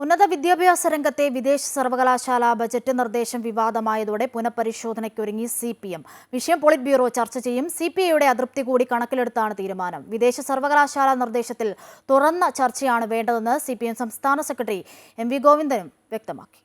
ഉന്നത വിദ്യാഭ്യാസ രംഗത്തെ വിദേശ സർവകലാശാല ബജറ്റ് നിർദ്ദേശം വിവാദമായതോടെ പുനഃപരിശോധനയ്ക്കൊരുങ്ങി സി പി എം. വിഷയം പോളിറ്റ് ബ്യൂറോ ചർച്ച ചെയ്യും. സി പി ഐയുടെ അതൃപ്തി കൂടി കണക്കിലെടുത്താണ് തീരുമാനം. വിദേശ സർവകലാശാല നിർദ്ദേശത്തിൽ തുറന്ന ചർച്ചയാണ് വേണ്ടതെന്ന് സി സംസ്ഥാന സെക്രട്ടറി എം വി ഗോവിന്ദനും വ്യക്തമാക്കി.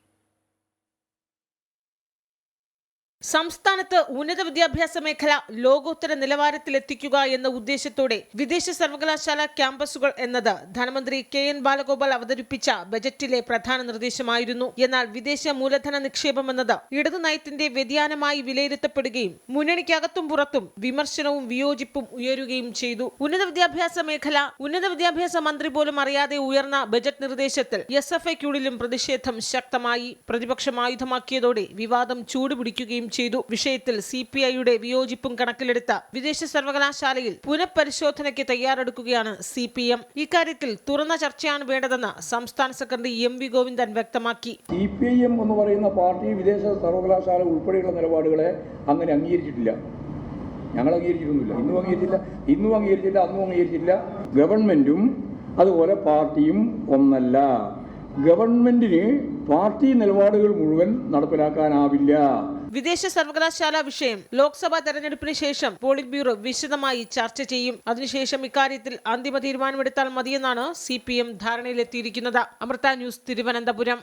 സംസ്ഥാനത്ത് ഉന്നത വിദ്യാഭ്യാസ മേഖല ലോകോത്തര നിലവാരത്തിലെത്തിക്കുക എന്ന ഉദ്ദേശത്തോടെ വിദേശ സർവകലാശാല ക്യാമ്പസുകൾ എന്നത് ധനമന്ത്രി കെ എൻ ബാലഗോപാൽ അവതരിപ്പിച്ച ബജറ്റിലെ പ്രധാന നിർദ്ദേശമായിരുന്നു. എന്നാൽ വിദേശ മൂലധന നിക്ഷേപം എന്നത് ഇടതു നയത്തിന്റെ വ്യതിയാനമായി വിലയിരുത്തപ്പെടുകയും മുന്നണിക്കകത്തും പുറത്തും വിമർശനവും വിയോജിപ്പും ഉയരുകയും ചെയ്തു. ഉന്നത വിദ്യാഭ്യാസ മേഖല ഉന്നത വിദ്യാഭ്യാസ മന്ത്രി പോലും അറിയാതെ ഉയർന്ന ബജറ്റ് നിർദ്ദേശത്തിൽ എസ് എഫ് ഐക്കുള്ളിലും പ്രതിഷേധം ശക്തമായി പ്രതിപക്ഷം ആയുധമാക്കിയതോടെ വിവാദം ചൂടുപിടിക്കുകയും ചെയ്തു. വിഷയത്തിൽ സി പി ഐയുടെ വിയോജിപ്പും കണക്കിലെടുത്ത വിദേശ സർവകലാശാലയിൽ പുനഃപരിശോധനയ്ക്ക് തയ്യാറെടുക്കുകയാണ് സി പി എം. ഇക്കാര്യത്തിൽ തുറന്ന ചർച്ചയാണ് വേണ്ടതെന്ന് സംസ്ഥാന സെക്രട്ടറി എം വി ഗോവിന്ദൻ വ്യക്തമാക്കി. സി പി ഐ എം എന്ന് പറയുന്ന പാർട്ടി വിദേശ സർവകലാശാല ഉൾപ്പെടെയുള്ള നിലപാടുകളെ അങ്ങനെ അംഗീകരിച്ചിട്ടില്ല. ഞങ്ങൾ അംഗീകരിച്ചിട്ടൊന്നുമില്ല. ഇന്നും അംഗീകരിച്ചില്ല ഇന്നും അംഗീകരിച്ചില്ല അന്നും അംഗീകരിച്ചില്ല ഗവൺമെന്റും അതുപോലെ പാർട്ടിയും ഒന്നല്ല. ഗവൺമെന്റിന് പാർട്ടി നിലപാടുകൾ മുഴുവൻ നടപ്പിലാക്കാനാവില്ല. വിദേശ സർവകലാശാല വിഷയം ലോക്സഭാ തെരഞ്ഞെടുപ്പിന് ശേഷം പോളിറ്റ് ബ്യൂറോ വിശദമായി ചർച്ച ചെയ്യും. അതിനുശേഷം ഇക്കാര്യത്തിൽ അന്തിമ തീരുമാനമെടുത്താൽ മതിയെന്നാണ് സി പി എം ധാരണയിലെത്തിയിരിക്കുന്നത്. അമൃത ന്യൂസ് തിരുവനന്തപുരം.